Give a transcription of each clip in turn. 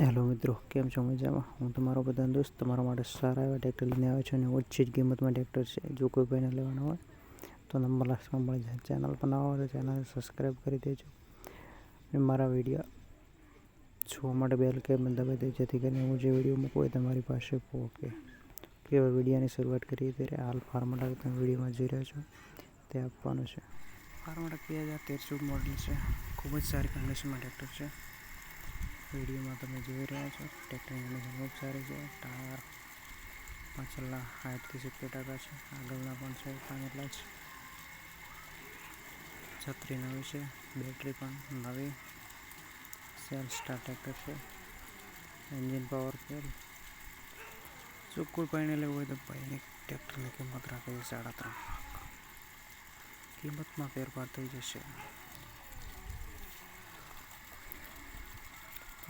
Hello મિત્રો, કેમ છો મજામાં? હું તમારો બધાનો દોસ્ત, તમારા માટે સારા એવા ટ્રેક્ટર લઈને આવ્યો છું અને ઓછી જ કિંમતમાં ટ્રેક્ટર છે. જો કોઈ ભાઈને લેવાનો હોય, તો નંબર લાસ્ટમાં મળી જાય. ચેનલ પર નવા હોય તો ચેનલ સબસ્ક્રાઈબ કરી દેજો. અને મારા વીડિયો જોવા માટે બેલ કે દબાવી દેજો જેથી કરીને હું જે વીડિયો મૂકું હોય તમારી પાસે પહોંચે. કેવા વિડીયોની શરૂઆત કરીએ. ત્યારે હાલ ફાર્માટક તમે વિડીયોમાં જોઈ રહ્યા છો. તે આપવાનું છે. ફાર્માટક બે હજાર તેરસો મોડલ છે. ખૂબ જ સારી કન્ડિશનમાં ટ્રેક્ટર છે. વિડીયોમાં તમે જોઈ રહ્યા છો. ટ્રેક્ટરની કન્ડિશન ખૂબ સારી છે. ટાયર પાછળના સાઠથી સિત્તેર ટકા છે. આગળના પણ છે એટલા જ છત્રી નવી છે. બેટરી પણ નવી સેલ સ્ટાર ટ્રેક્ટર છે. એન્જિન પાવરફુલ જો કોઈ ભાઈને લેવું હોય તો ભાઈની ટ્રેક્ટરની કિંમત રાખે છે સાડા ત્રણ કિંમતમાં ફેરફાર થઈ જશે.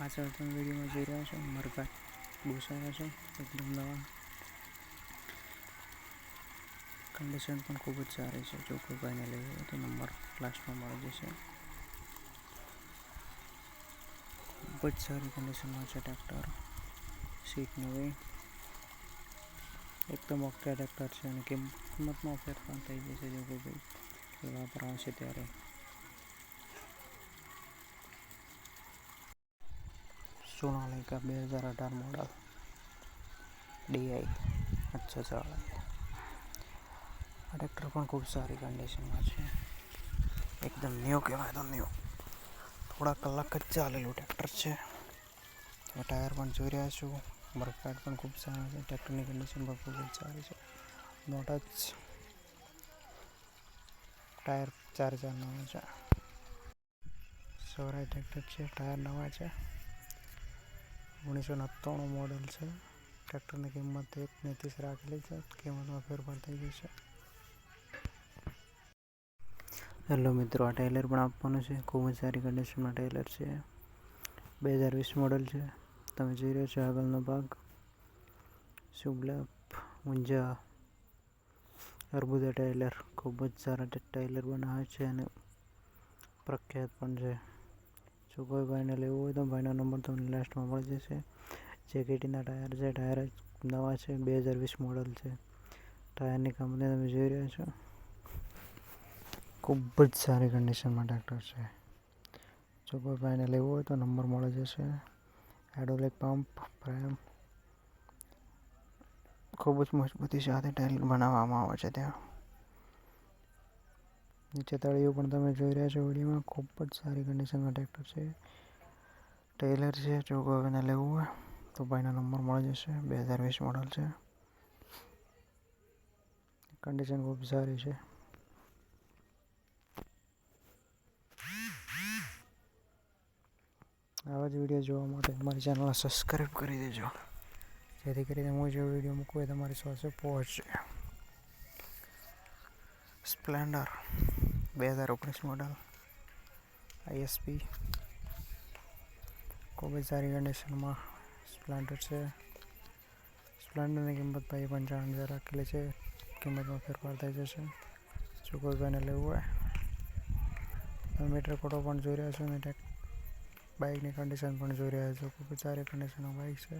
પાછળ તમે વિડીયોમાં જોઈ રહ્યા છો, મરઘા ઘૂસાયા છે, એકદમ નવા. કન્ડિશન પણ ખૂબ જ સારી છે, જો કોઈ ભાઈને લેવું હોય તો નંબર લાસ્ટમાં મળી જશે. ખૂબ જ સારી કન્ડિશનમાં છે ટ્રેક્ટર સીટનું નવી એકદમ ઓકે ટ્રેક્ટર છે અને કિંમતમાં ફેરફાર થઈ જશે જો કોઈ ભાઈ લેવા પર ત્યારે. સોનાલિકા બે હજાર અઢાર મોડલ. ડીઆઈ અચ્છા ચાલે આ ટ્રેક્ટર પણ ખૂબ સારી કન્ડિશનમાં છે. એકદમ ન્યૂ કહેવાય તો ન્યૂ થોડા કલાક જ ચાલેલું ટ્રેક્ટર છે. ટાયર પણ જોઈ રહ્યા છું. બરફાટ પણ ખૂબ સારા છે. ટ્રેક્ટરની કન્ડિશન પણ ખૂબ જ સારી છે. મોટા જ ટાયર ચાર ચાર નવા છે. સૌરાય ટ્રેક્ટર છે ટાયર નવા છે. ઓગણીસો નવ્વાણું મોડલ છે ટ્રેક્ટરની કિંમત એક ને ત્રીસ રાખેલી છે. કિંમતમાં ફેરફાર થઈ જશે હેલો મિત્રો, આ ટેલર પણ આપવાનું છે. ખૂબ જ સારી કન્ડિશનમાં ટેલર છે. બે હજાર વીસ મોડલ છે. તમે જોઈ રહ્યો છો આગળનો ભાગ. શુભલાભ ઊંઝા, અર્બુદા ટેલર ખૂબ જ સારા ટેલર બનાવે છે અને પ્રખ્યાત પણ છે. જો કોઈ ભાઈને લેવું હોય તો ભાઈનો નંબર તમને લાસ્ટમાં મળી જશે. જેકેટીના ટાયર છે, ટાયર નવા છે, બે હજાર વીસ મોડલ છે. ટાયરની કંપની તમે જોઈ રહ્યા છો. ખૂબ જ સારી કન્ડિશનમાં ટ્રેક્ટર છે. જો કોઈ ભાઈને લેવું હોય તો નંબર મળી જશે. હાઇડ્રોલિક પંપ પ્રેમ ખૂબ જ મજબૂતી સાથે ટાયર બનાવવામાં આવે છે ત્યાં. નીચે તળિયું પણ તમે જોઈ રહ્યા છો વિડીયોમાં. ખૂબ જ સારી કન્ડિશનમાં ટ્રેક્ટર છે. ટેલર છે, જો કોઈને લેવું હોય તો ભાઈનો નંબર મળી જશે. બે હજાર વીસ મોડલ છે. કન્ડિશન ખૂબ સારી છે. આવા જ વીડિયો જોવા માટે અમારી ચેનલને સબસ્ક્રાઈબ કરી દેજો. જેથી કરીને હું જે વીડિયો મૂકું એ તમારી પાસે પહોંચશે. સ્પ્લેન્ડર બે હજાર ઓગણીસ મોડલ આઈએસપી ખૂબ જ સારી કન્ડિશનમાં સ્પ્લેન્ડર છે. સ્પ્લેન્ડરની કિંમત ભાઈ પંચાવન હજાર રાખેલી છે. કિંમતમાં ફેરફાર થઈ જશે. જો કોઈ ભાઈને લેવું હોય મીટર કોટો પણ જોઈ રહ્યા છો ટેક બાઇકની કન્ડિશન પણ જોઈ રહ્યા છો. ખૂબ જ સારી કન્ડિશનનો બાઇક છે.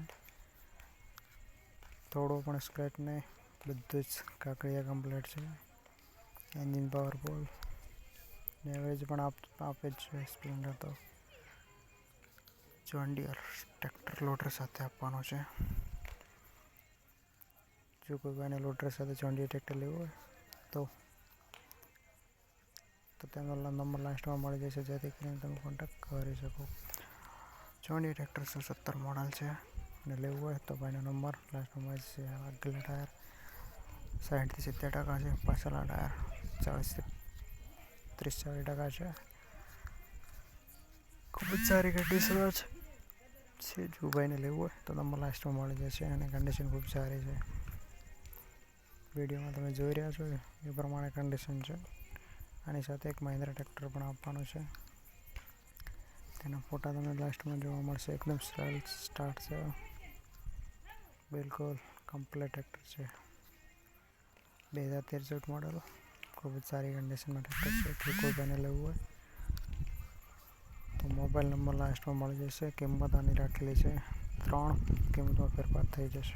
થોડો પણ સ્ક્રેચ નહીં, બધું જ કાકડિયા કમ્પ્લીટ છે. એન્જિન પાવરફુલ એવરેજ પણ આપ જ છે સ્પ્લેન્ડર તો. જોન ડિયર ટ્રેક્ટર લોડર સાથે આપવાનો છે. જો કોઈ ભાઈને લોડર સાથે જોન ડિયર ટ્રેક્ટર લેવું હોય, તો તો તેમનો નંબર લાસ્ટમાં મળી જશે, જેથી કરીને તમે કોન્ટેક્ટ કરી શકો. જોન ડિયર ટ્રેક્ટર સો સત્તર મોડલ છે. અને લેવું હોય તો ભાઈનો નંબર લાસ્ટમાં મળી જશે. આગળના ટાયર સાઠથી સિત્તેર ટકા છે પાછળના ટાયર ચાળીસથી ત્રીસ ચાલીસ ટકા છે ખૂબ જ સારી કન્ડિશનમાં છે છે જો ભાઈને લેવું હોય તો તમને લાસ્ટમાં મળી જશે અને કન્ડિશન ખૂબ સારી છે વિડીયોમાં તમે જોઈ રહ્યા છો એ પ્રમાણે કન્ડિશન છે આની સાથે એક મહિન્દ્રા ટ્રેક્ટર પણ આપવાનું છે તેના ફોટા તમને લાસ્ટમાં જોવા મળશે એકદમ સરળ સ્ટાર્ટ છે બિલકુલ કમ્પ્લીટ ટ્રેક્ટર છે બે હજાર તેર ચૌદ મોડલ ખૂબ જ સારી કન્ડિશનમાં ટ્રેક્ટર છે કોઈ ભાઈને લેવું હોય તો મોબાઈલ નંબર લાસ્ટમાં મળી જશે કિંમત આની રાખેલી છે ત્રણ કિંમતમાં ફેરફાર થઈ જશે